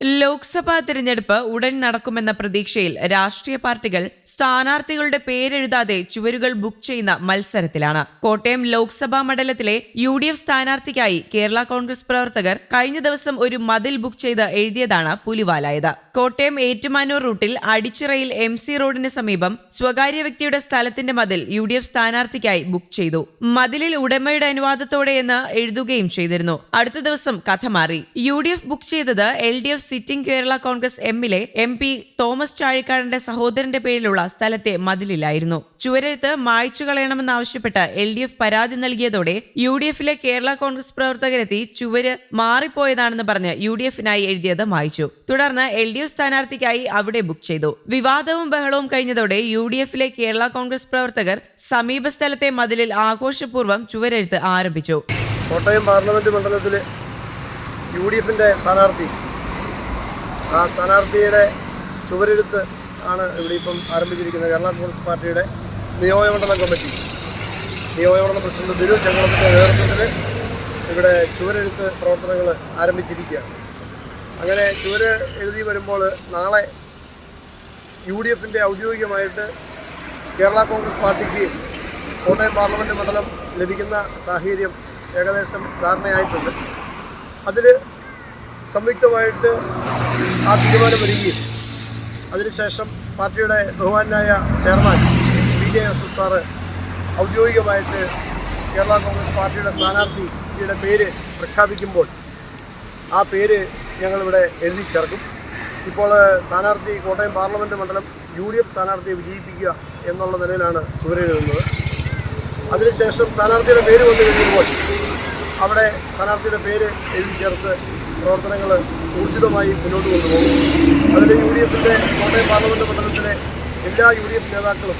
ലോക്സഭാ തിരഞ്ഞെടുപ്പ് ഉടൻ നടക്കുമെന്ന പ്രതീക്ഷയിൽ രാഷ്ട്രീയ പാർട്ടികൾ സ്ഥാനാർത്ഥികളുടെ പേരെഴുതാതെ ചുവരുകൾ ബുക്ക് ചെയ്യുന്ന മത്സരത്തിലാണ്. കോട്ടയം ലോക്സഭാ മണ്ഡലത്തിലെ യു ഡി എഫ് സ്ഥാനാർത്ഥിക്കായി കേരള കോൺഗ്രസ് പ്രവർത്തകർ കഴിഞ്ഞ ദിവസം ഒരു മതിൽ ബുക്ക് ചെയ്ത് എഴുതിയതാണ് പുലിവാലായത്. കോട്ടയം ഏറ്റുമാനൂർ റൂട്ടിൽ അടിച്ചിറയിൽ എം സി റോഡിന് സമീപം സ്വകാര്യ വ്യക്തിയുടെ സ്ഥലത്തിന്റെ മതിൽ യു ഡി എഫ് സ്ഥാനാർത്ഥിക്കായി ബുക്ക് ചെയ്തു. മതിലിൽ ഉടമയുടെ അനുവാദത്തോടെ എന്ന് എഴുതുകയും ചെയ്തിരുന്നു. അടുത്ത ദിവസം കഥ മാറി. യു ഡി എഫ് ബുക്ക് ചെയ്തത് L D F sitting Kerala Congress എമ്മിലെ എം പി തോമസ് ചാഴിക്കാടന്റെ സഹോദരന്റെ പേരിലുള്ള സ്ഥലത്തെ മതിലിലായിരുന്നു. ചുവരെഴുത്ത് മായ്ച്ചു കളയണമെന്നാവശ്യപ്പെട്ട് എൽ ഡി എഫ് പരാതി നൽകിയതോടെ യു ഡി എഫിലെ കേരള കോൺഗ്രസ് പ്രവർത്തകരെത്തി ചുവര് മാറിപ്പോയതാണെന്ന് പറഞ്ഞ് യു ഡി എഫിനായി എഴുതിയത് മായ്ച്ചു. തുടർന്ന് എൽ ഡി എഫ് സ്ഥാനാർത്ഥിക്കായി അവിടെ ബുക്ക് ചെയ്തു. വിവാദവും ബഹളവും കഴിഞ്ഞതോടെ യു ഡി എഫിലെ കേരള കോൺഗ്രസ് പ്രവർത്തകർ സമീപ സ്ഥലത്തെ മതിലിൽ ആഘോഷപൂർവം ചുവരെഴുത്ത് ആരംഭിച്ചു. കോട്ടയം പാർലമെന്റ് മണ്ഡലത്തിൽ യു ഡി എഫിന്റെ സ്ഥാനാർത്ഥി ആ സ്ഥാനാർത്ഥിയുടെ ചുവരെഴുത്ത് ആണ് ഇവിടെ ഇപ്പം ആരംഭിച്ചിരിക്കുന്നത്. കേരള കോൺഗ്രസ് പാർട്ടിയുടെ നിയോജകമണ്ഡലം കമ്മിറ്റി. നിയോജകമണ്ഡലം പ്രസിഡന്റ് ദിരു ചങ്ങളത്തിന്റെ നേതൃത്വത്തിൽ ഇവിടെ ചുവരെഴുത്ത് പ്രവർത്തനങ്ങൾ ആരംഭിച്ചിരിക്കുകയാണ്. അങ്ങനെ ചുവര് എഴുതി വരുമ്പോൾ നാളെ യു ഡി എഫിന്റെ ഔദ്യോഗികമായിട്ട് കേരള കോൺഗ്രസ് പാർട്ടിക്ക് കോട്ടയം പാർലമെന്റ് മണ്ഡലം ലഭിക്കുന്ന സാഹചര്യം ഏകദേശം ധാരണയായിട്ടുണ്ട്. അതിൽ സംയുക്തമായിട്ട് ആ തീരുമാനം വരികയും അതിനുശേഷം പാർട്ടിയുടെ ബഹുമാനായ chairman B J Joseph sir ഔദ്യോഗികമായിട്ട് കേരള കോൺഗ്രസ് പാർട്ടിയുടെ സ്ഥാനാർത്ഥിയുടെ പേര് പ്രഖ്യാപിക്കുമ്പോൾ ആ പേര് ഞങ്ങളിവിടെ എഴുതി ചേർക്കും ഇപ്പോൾ സ്ഥാനാർത്ഥി കോട്ടയം പാർലമെന്റ് മണ്ഡലം യു ഡി എഫ് സ്ഥാനാർത്ഥിയെ വിജയിപ്പിക്കുക എന്നുള്ള നിലയിലാണ് ചുവരെഴുതുന്നത് അതിനുശേഷം സ്ഥാനാർത്ഥിയുടെ പേര് വന്നു കഴിയുമ്പോൾ അവിടെ സ്ഥാനാർത്ഥിയുടെ പേര് എഴുതി ചേർത്ത് പ്രവർത്തനങ്ങൾ ഊർജിതമായി മുന്നോട്ട് കൊണ്ടുപോകും. അതിൽ യു ഡി എഫിന്റെ കോട്ടയം പാർലമെന്റ് മണ്ഡലത്തിലെ എല്ലാ യു ഡി എഫ് നേതാക്കളും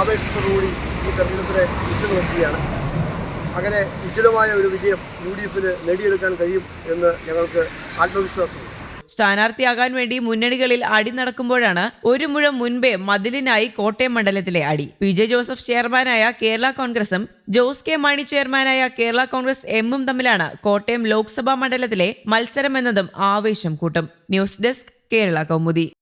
ആവേശത്തോടുകൂടി ഈ തെരഞ്ഞെടുപ്പിനെ ഉറ്റുനോക്കുകയാണ്. അങ്ങനെ ഉജ്ജ്വലമായ ഒരു വിജയം യു ഡി എഫിന് നേടിയെടുക്കാൻ കഴിയും എന്ന് ഞങ്ങൾക്ക് ആത്മവിശ്വാസമുണ്ട്. സ്ഥാനാർത്ഥിയാകാൻ വേണ്ടി മുന്നണികളിൽ അടി നടക്കുമ്പോഴാണ് ഒരു മുഴം മുൻപേ മതിലിനായി കോട്ടയം മണ്ഡലത്തിലെ അടി. പി ജെ ജോസഫ് ചെയർമാനായ കേരള കോൺഗ്രസും ജോസ് കെ മാണി ചെയർമാനായ കേരള കോൺഗ്രസ് എമ്മും തമ്മിലാണ് കോട്ടയം ലോക്സഭാ മണ്ഡലത്തിലെ മത്സരമെന്നതും ആവേശം കൂട്ടും. News desk Kerala Kaumudi.